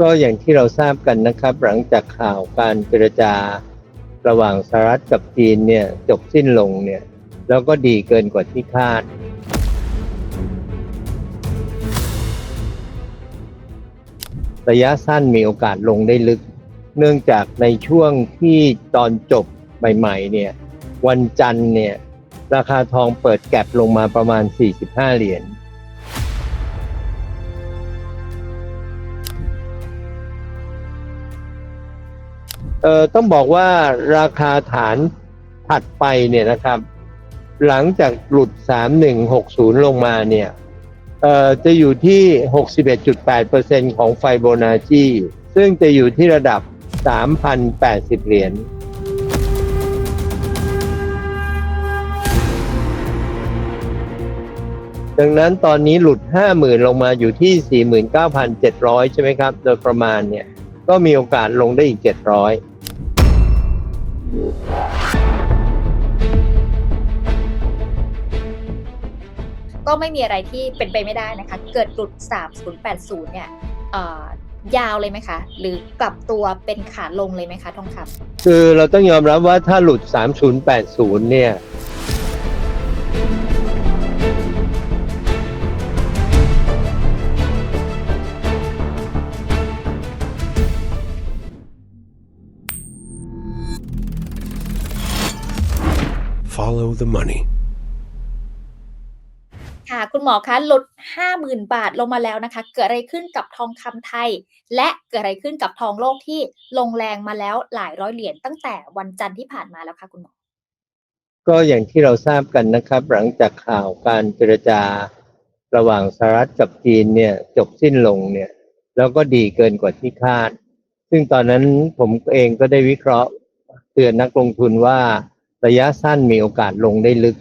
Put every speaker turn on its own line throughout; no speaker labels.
ก็อย่างที่เราทราบกันนะครับ หลังจากข่าวการเจรจาระหว่างสหรัฐกับจีนเนี่ยจบสิ้นลงเนี่ยแล้วก็ดีเกินกว่าที่คาด ระยะสั้นมีโอกาสลงได้ลึก เนื่องจากในช่วงที่ตอนจบใหม่ๆเนี่ยวันจันทร์เนี่ยราคาทองเปิดแก็บลงมาประมาณ 45 เหรียญ เอ่อต้องบอกว่าราคาฐานถัดไปเนี่ยนะครับ หลังจากหลุด 3160 ลงมาเนี่ยเอ่อจะอยู่ที่ 61.8%ของไฟโบนาจีซึ่งจะอยู่ที่ระดับ 3,080 เหรียญดังนั้นตอนนี้หลุด 50,000 ลงมาอยู่ที่ 49,700 ใช่ไหมครับ โดยประมาณเนี่ย ก็มีโอกาสลงได้อีก 700
ก็ไม่มีอะไรที่เป็นไปไม่ได้นะคะ เกิดหลุด 3080 เนี่ยเอ่อยาวเลยไหมคะ หรือกลับตัวเป็นขาลงเลยไหมคะทองคำ
คือเราต้องยอมรับว่าถ้าหลุด 3080 เนี่ย
Follow the money.
ค่ะคุณหมอคะลด 50,000 บาทลงมาแล้วนะคะ เกิดอะไรขึ้นกับทองคำไทย และเกิดอะไรขึ้นกับทองโลกที่ลงแรงมาแล้วหลายร้อยเหรียญตั้งแต่วันจันทร์ที่ผ่านมาแล้วค่ะคุณหมอ
ก็อย่างที่เราทราบกันนะครับ หลังจากข่าวการเจรจาระหว่างสหรัฐกับจีนเนี่ยจบสิ้นลงเนี่ยแล้วก็ดีเกินกว่าที่คาด ซึ่งตอนนั้นผมเองก็ได้วิเคราะห์เตือนนักลงทุนว่า ระยะสั้นมีโอกาสลงได้ลึก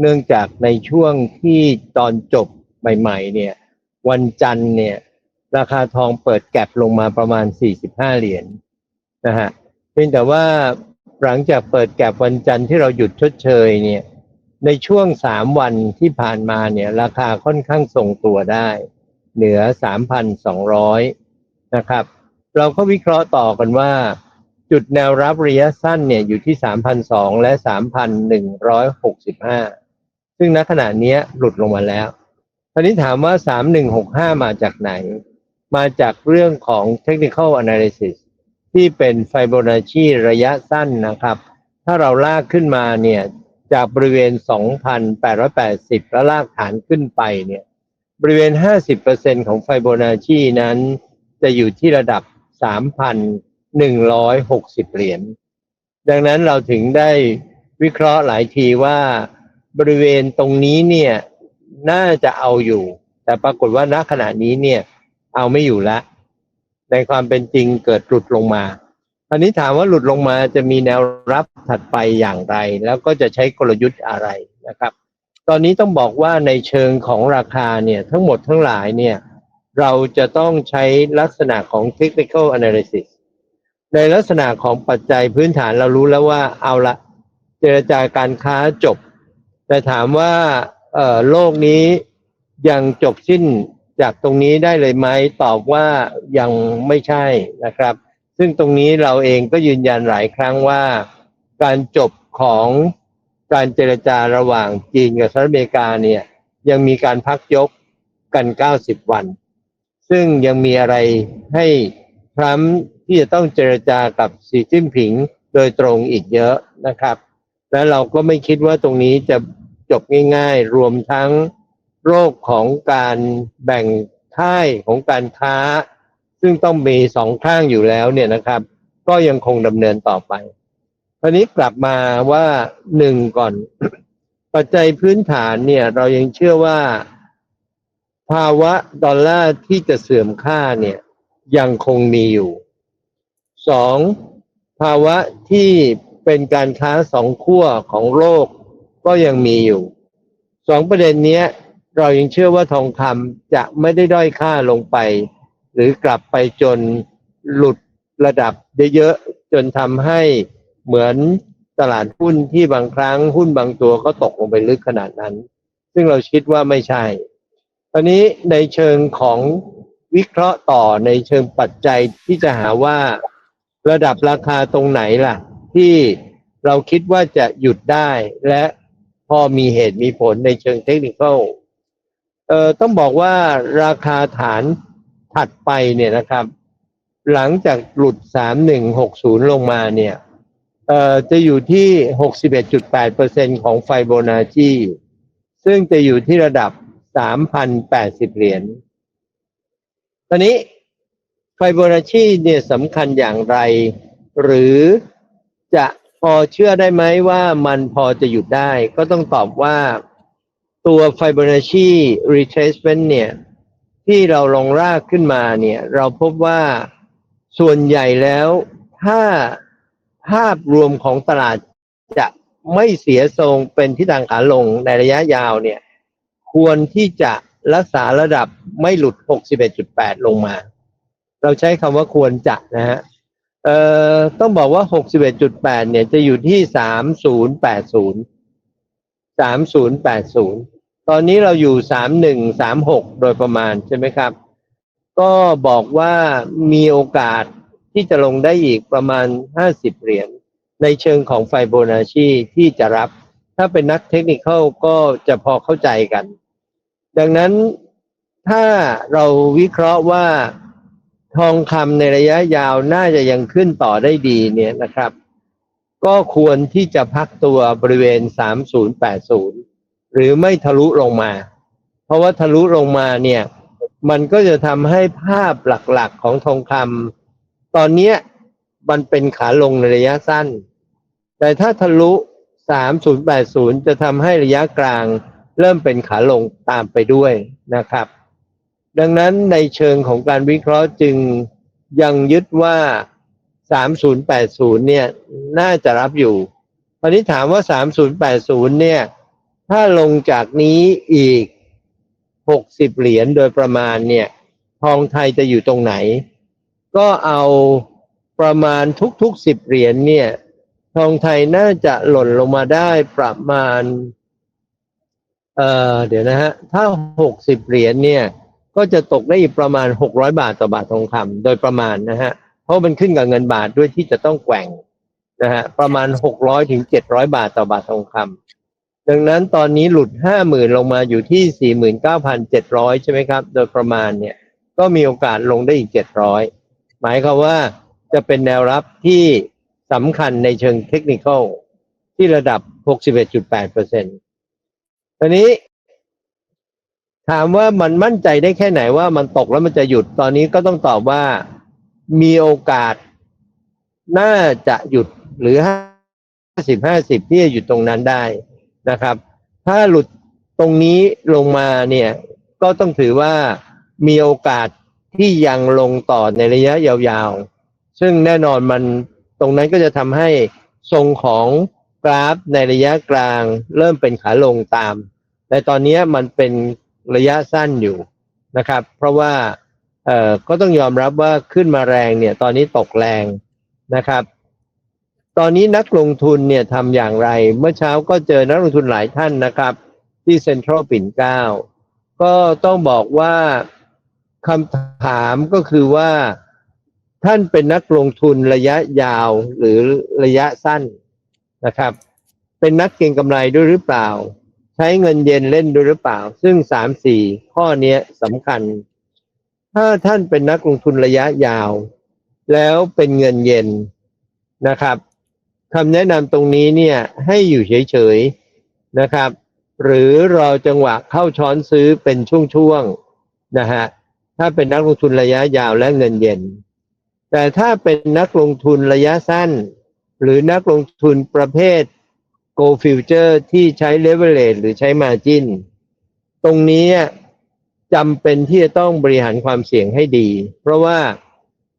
เนื่องจากในช่วงที่ตอนจบใหม่ๆเนี่ยวันจันทร์เนี่ยราคาทองเปิดแก็บลงมาประมาณ 45 เหรียญนะฮะเพียงแต่ว่าหลังจากเปิดแก็บวันจันทร์ที่เราหยุดชดเชยเนี่ยในช่วง 3 วันที่ผ่านมาเนี่ยราคาค่อนข้างทรงตัวได้ เหนือ 3,200 นะครับ เราก็วิเคราะห์ต่อกันว่า จุดแนวรับระยะสั้นเนี่ยอยู่ที่3,200และ 3,165 ซึ่งณขณะนี้หลุดลงมาแล้วตอนนี้ถามว่า 3165 มาจากไหน มาจากเรื่องของ technical analysis ที่เป็นไฟโบนัชชีระยะสั้นนะครับ ถ้าเราลากขึ้นมาเนี่ยจากบริเวณ 2,880 แล้วลากฐานขึ้นไปเนี่ยบริเวณ 50%ของไฟโบนัชชีนั้นจะอยู่ที่ระดับ 3,160เหรียญ ดังนั้นเราถึงได้วิเคราะห์หลายทีว่าบริเวณตรงนี้เนี่ยน่าจะเอาอยู่ แต่ปรากฏว่าณขณะนี้เนี่ยเอาไม่อยู่แล้วในความเป็นจริงเกิดหลุดลงมาคราวนี้ถามว่าหลุดลงมาจะมีแนวรับถัดไปอย่างไร แล้วก็จะใช้กลยุทธ์อะไรนะครับ ตอนนี้ต้องบอกว่าในเชิงของราคาเนี่ยทั้งหมดทั้งหลายเนี่ยเราจะต้องใช้ลักษณะของ technical analysis ในลักษณะของปัจจัยพื้นฐานเรารู้แล้วว่าเอาละเจรจาการค้าจบ แต่ถามว่าโลกนี้ยังจบสิ้นจากตรงนี้ได้เลยไหมตอบว่ายังไม่ใช่นะครับ ซึ่งตรงนี้เราเองก็ยืนยันหลายครั้งว่า การจบของการเจรจาระหว่างจีนกับสหรัฐอเมริกาเนี่ยยังมีการพักยกกัน 90 วัน ซึ่งยังมีอะไรให้ทรัมป์ ที่จะต้องเจรจากับสีจิ้นผิงโดยตรงอีกเยอะนะครับ และเราก็ไม่คิดว่าตรงนี้จะจบง่ายๆ รวมทั้งโรคของการแบ่งค่ายของการค้า ซึ่งต้องมีสองข้างอยู่แล้วเนี่ยนะครับ ก็ยังคงดำเนินต่อไปคราวนี้กลับมาว่าหนึ่งก่อน ปัจจัยพื้นฐานเนี่ย เรายังเชื่อว่าภาวะดอลลาร์ที่จะเสื่อมค่าเนี่ยยังคงมีอยู่ สองภาวะที่เป็นการค้าสองขั้วของโลกก็ยังมีอยู่สองประเด็นนี้เรายังเชื่อว่าทองคำจะไม่ได้ด้อยค่าลงไป หรือกลับไปจนหลุดระดับเยอะๆจนทำให้เหมือนตลาดหุ้นที่บางครั้งหุ้นบางตัวก็ตกลงไปลึกขนาดนั้น ซึ่งเราคิดว่าไม่ใช่ ตอนนี้ในเชิงของวิเคราะห์ต่อในเชิงปัจจัยที่จะหาว่า ระดับราคาตรงไหนล่ะ ที่เราคิดว่าจะหยุดได้ และพอมีเหตุมีผลในเชิงเทคนิคอลเอ่อต้องบอกว่าราคาฐานถัดไปเนี่ยนะครับ หลังจากหลุด 3160 ลงมาเนี่ยเอ่อจะอยู่ที่ 61.8%ของไฟโบนาจีซึ่งจะอยู่ที่ระดับ 3,080 เหรียญตอนนี้ ไฟโบนาชีเนี่ยสำคัญอย่างไร หรือจะพอเชื่อได้ไหมว่ามันพอจะหยุดได้ ก็ต้องตอบว่าตัวไฟโบนาชี retracement เนี่ยที่เราลองรากขึ้นมาเนี่ยเราพบว่าส่วนใหญ่แล้วถ้าภาพรวมของตลาดจะไม่เสียทรงเป็นทิศทางขาลงในระยะยาวเนี่ยควรที่จะรักษาระดับไม่หลุด 61.8 ลงมา เราใช้คำว่าควรจะนะฮะเอ่อต้องบอกว่า 61.8 เนี่ยจะอยู่ที่ 3080 3080 ตอนนี้เราอยู่ 3136 โดยประมาณใช่ไหมครับ ก็บอกว่ามีโอกาสที่จะลงได้อีกประมาณ 50 เหรียญในเชิงของไฟโบนาชีที่จะรับ ถ้าเป็นนักเทคนิคก็จะพอเข้าใจกัน ดังนั้นถ้าเราวิเคราะห์ว่า ทองคำในระยะยาวน่าจะยังขึ้นต่อได้ดีเนี่ยนะครับ ก็ควรที่จะพักตัวบริเวณ 3080 หรือไม่ทะลุลงมา เพราะว่าทะลุลงมาเนี่ย มันก็จะทำให้ภาพหลักๆของทองคำตอนเนี้ยมันเป็นขาลงในระยะสั้น แต่ถ้าทะลุ 3080 จะทำให้ระยะกลางเริ่มเป็นขาลงตามไปด้วยนะครับ ดังนั้นในเชิงของการวิเคราะห์จึงยังยึดว่า 3080 เนี่ย น่าจะรับอยู่ตอนนี้ถามว่า 3080 เนี่ย ถ้าลงจากนี้อีก 60 เหรียญโดยประมาณเนี่ย ทองไทยจะอยู่ตรงไหน ก็เอาประมาณทุกๆ 10 เหรียญเนี่ย ทองไทยน่าจะหล่นลงมาได้ประมาณ เอ่อ เดี๋ยวนะฮะ ถ้า 60 เหรียญเนี่ย ก็จะตกได้อีกประมาณ 600 บาทต่อบาททองคำโดยประมาณนะฮะเพราะมันขึ้นกับเงินบาทด้วยที่จะต้องแกว่งนะฮะประมาณ 600ถึง700 บาทต่อบาททองคำดังนั้นตอนนี้หลุด 50,000 ลงมาอยู่ที่ 49,700 ใช่ไหมครับ โดยประมาณเนี่ยก็มีโอกาสลงได้อีก 700 หมายความว่าจะเป็นแนวรับที่สำคัญในเชิงเทคนิคที่ระดับ 61.8%ตอนนี้ ถามว่ามันมั่นใจได้แค่ไหนว่ามันตกแล้วมันจะหยุดตอนนี้ก็ต้องตอบว่ามีโอกาส น่าจะหยุดหรือห้าสิบห้าสิบที่จะหยุดตรงนั้นได้นะครับ ถ้าหลุดตรงนี้ลงมาเนี่ยก็ต้องถือว่ามีโอกาสที่ยังลงต่อในระยะยาวๆ ซึ่งแน่นอนมันตรงนั้นก็จะทำให้ทรงของกราฟในระยะกลาง เริ่มเป็นขาลงตามแต่ตอนนี้มันเป็น ระยะสั้นอยู่นะครับ เพราะว่าเอ่อก็ต้องยอมรับว่าขึ้นมาแรงเนี่ย ตอนนี้ตกแรงนะครับ ตอนนี้นักลงทุนเนี่ยทำอย่างไร เมื่อเช้าก็เจอนักลงทุนหลายท่านนะครับ ที่เซ็นทรัลปิ่นเกล้าก็ต้องบอกว่าคำถามก็คือว่าท่านเป็นนักลงทุนระยะยาวหรือระยะสั้นนะครับ เป็นนักเก็งกำไรด้วยหรือเปล่า ใช้เงินเย็นเล่นด้วยหรือเปล่า ซึ่งสามสี่ข้อเนี้ยสำคัญ ถ้าท่านเป็นนักลงทุนระยะยาว แล้วเป็นเงินเย็นนะครับคำแนะนำตรงนี้เนี่ยให้อยู่เฉยๆนะครับ หรือรอจังหวะเข้าช้อนซื้อเป็นช่วงๆนะฮะถ้าเป็นนักลงทุนระยะยาวและเงินเย็น แต่ถ้าเป็นนักลงทุนระยะสั้น หรือนักลงทุนประเภท Go Future ที่ใช้ Leverage หรือใช้ Margin ตรงนี้จำเป็นที่จะต้องบริหารความเสี่ยงให้ดี เพราะว่า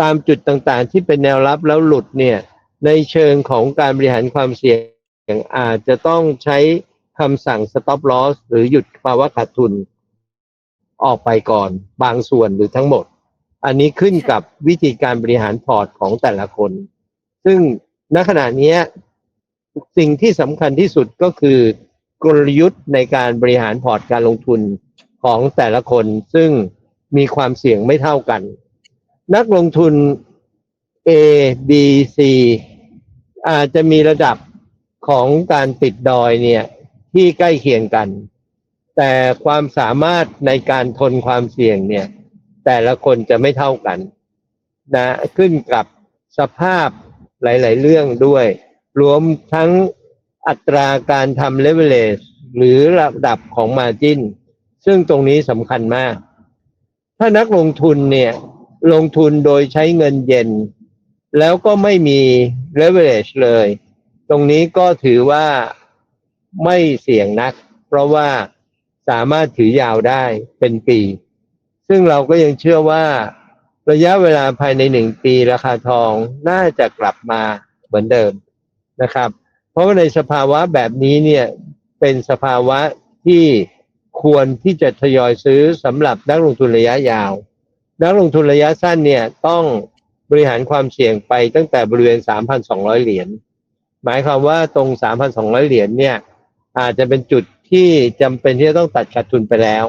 ตามจุดต่างๆ ที่เป็นแนวรับแล้วหลุดเนี่ยในเชิงของการบริหารความเสี่ยงอาจจะต้องใช้คำสั่ง stop loss หรือหยุดภาวะขาดทุนออกไปก่อนบางส่วนหรือทั้งหมด อันนี้ขึ้นกับวิธีการบริหารพอร์ตของแต่ละคน ซึ่งณขณะนี้ สิ่งที่สำคัญที่สุดก็คือกลยุทธ์ในการบริหารพอร์ตการลงทุนของแต่ละคนซึ่งมีความเสี่ยงไม่เท่ากัน นักลงทุน A B C อาจจะมีระดับของการติดดอยเนี่ยที่ใกล้เคียงกัน แต่ความสามารถในการทนความเสี่ยงเนี่ยแต่ละคนจะไม่เท่ากันนะขึ้นกับสภาพหลาย ๆ เรื่องด้วย รวมทั้งอัตราการทำเลเวลหรือระดับของมาจินซึ่งตรงนี้สำคัญมาก ถ้านักลงทุนเนี่ยลงทุนโดยใช้เงินเย็น แล้วก็ไม่มี leverage เลย ตรงนี้ก็ถือว่าไม่เสี่ยงนัก เพราะว่าสามารถถือยาวได้เป็นปี ซึ่งเราก็ยังเชื่อว่าระยะเวลาภายในหนึ่งปีราคาทองน่าจะกลับมาเหมือนเดิม นะครับ เพราะว่าในสภาวะแบบนี้เนี่ยเป็นสภาวะที่ควรที่จะทยอยซื้อสำหรับนักลงทุนระยะยาว นักลงทุนระยะสั้นเนี่ยต้องบริหารความเสี่ยงไปตั้งแต่บริเวณ 3,200 เหรียญ หมายความว่าตรง 3,200 เหรียญเนี่ยอาจจะเป็นจุดที่จำเป็นที่จะต้องตัดขาดทุนไปแล้ว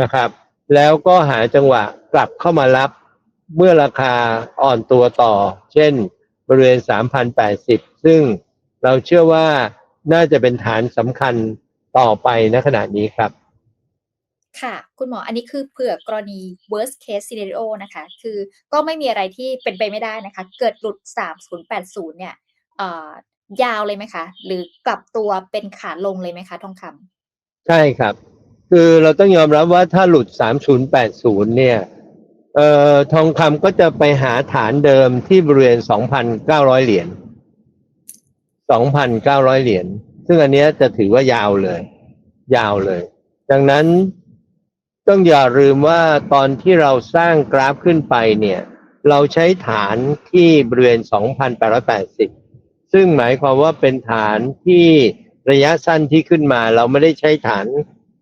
นะครับ แล้วก็หาจังหวะกลับเข้ามารับเมื่อราคาอ่อนตัวต่อ เช่นบริเวณ 3,080 ซึ่งเราเชื่อว่าน่าจะเป็นฐานสำคัญต่อไปณขณะนี้ครับ
ค่ะ คุณหมออันนี้คือเผื่อกรณี worst case scenario นะคะ คือก็ไม่มีอะไรที่เป็นไปไม่ได้นะคะ เกิดหลุด 3080 เนี่ยเอ่อยาวเลยไหมคะ หรือกลับตัวเป็นขาลงเลยไหมคะทองคำ
ใช่ครับ คือเราต้องยอมรับว่าถ้าหลุด 3080 เนี่ยเอ่อทองคำก็จะไปหาฐานเดิมที่บริเวณ 2,900 เหรียญ 2,900เหรียญ ซึ่งอันนี้จะถือว่ายาวเลย ยาวเลย ดังนั้นต้องอย่าลืมว่าตอนที่เราสร้างกราฟขึ้นไปเนี่ย เราใช้ฐานที่บริเวณ 2,880 ซึ่งหมายความว่าเป็นฐานที่ระยะสั้นที่ขึ้นมา เราไม่ได้ใช้ฐาน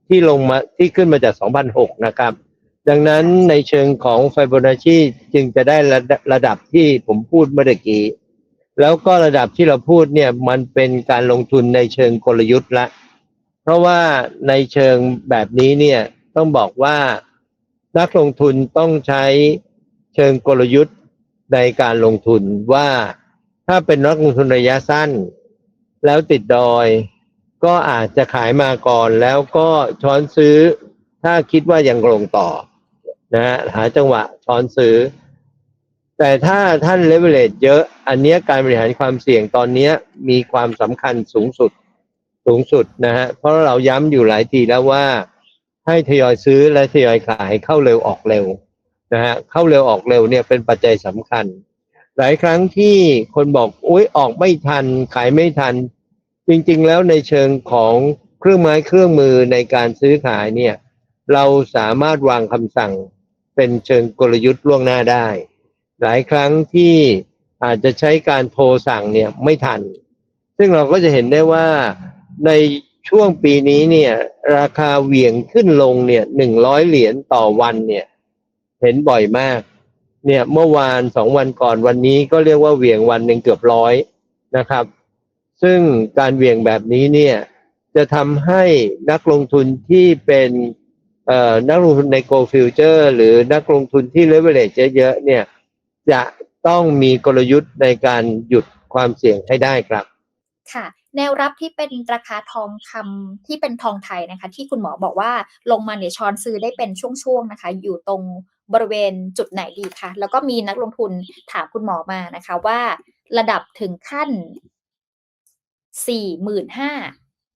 ที่ลงมาที่ขึ้นมาจาก 2,006นะครับ ดังนั้นในเชิงของไฟโบนัชชีจึงจะได้ระระดับที่ผมพูดเมื่อกี้ แล้วก็ระดับที่เราพูดเนี่ยมันเป็นการลงทุนในเชิงกลยุทธ์ละ เพราะว่าในเชิงแบบนี้เนี่ยต้องบอกว่านักลงทุนต้องใช้เชิงกลยุทธ์ในการลงทุนว่าถ้าเป็นนักลงทุนระยะสั้น แล้วติดดอย ก็อาจจะขายมาก่อนแล้วก็ช้อนซื้อ ถ้าคิดว่ายังลงต่อนะฮะหาจังหวะช้อนซื้อ แต่ถ้าท่านเลเวลเลเยอะ อันนี้การบริหารความเสี่ยงตอนนี้มีความสำคัญสูงสุดสูงสุดนะฮะเพราะเราย้ำอยู่หลายทีแล้วว่า ให้ทยอยซื้อและทยอยขายเข้าเร็วออกเร็วนะฮะเข้าเร็วออกเร็วเนี่ยเป็นปัจจัยสำคัญ หลายครั้งที่คนบอกอุ้ยออกไม่ทัน ขายไม่ทัน จริงๆแล้วในเชิงของเครื่องไม้เครื่องมือในการซื้อขายเนี่ยเราสามารถวางคำสั่งเป็นเชิงกลยุทธ์ล่วงหน้าได้ หลายครั้งที่อาจจะใช้การโทรสั่งเนี่ยไม่ทัน ซึ่งเราก็จะเห็นได้ว่าในช่วงปีนี้เนี่ยราคาเหวี่ยงขึ้นลงเนี่ยหนึ่งร้อยเหรียญต่อวันเนี่ยเห็นบ่อยมาก เนี่ยเมื่อวานสองวันก่อนวันนี้ก็เรียกว่าเหวี่ยงวันหนึ่งเกือบร้อยนะครับ ซึ่งการเหวี่ยงแบบนี้เนี่ยจะทำให้นักลงทุนที่เป็นเอ่อนักลงทุนใน Go Future หรือนักลงทุนที่ leverage เยอะๆเนี่ย จะต้องมีกลยุทธ์ในการหยุดความเสี่ยงให้ได้ครับ
ค่ะ แนวรับที่เป็นราคาทองคำที่เป็นทองไทยนะคะ ที่คุณหมอบอกว่าลงมาเนี่ยช้อนซื้อได้เป็นช่วงๆนะคะ อยู่ตรงบริเวณจุดไหนดีคะแล้วก็มีนักลงทุนถามคุณหมอมานะคะ ว่าระดับถึงขั้นสี่หมื่นห้า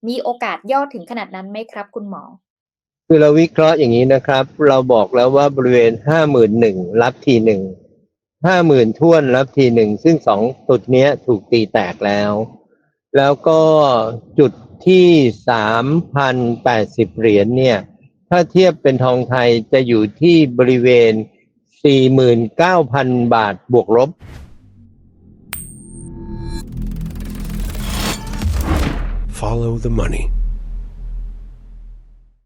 มีโอกาสย่อถึงขนาดนั้นไหมครับ คุณหมอ
คือเราวิเคราะห์อย่างนี้นะครับ เราบอกแล้วว่าบริเวณห้าหมื่นหนึ่งรับทีหนึ่ง ห้าหมื่นท่วนรับทีหนึ่ง ซึ่งสองจุดเนี้ยถูกตีแตกแล้ว แล้วก็จุดที่สามพันแปดสิบเหรียญเนี่ย ถ้าเทียบเป็นทองไทยจะอยู่ที่บริเวณสี่หมื่นเก้าพันบาทบวกลบ
Follow the money.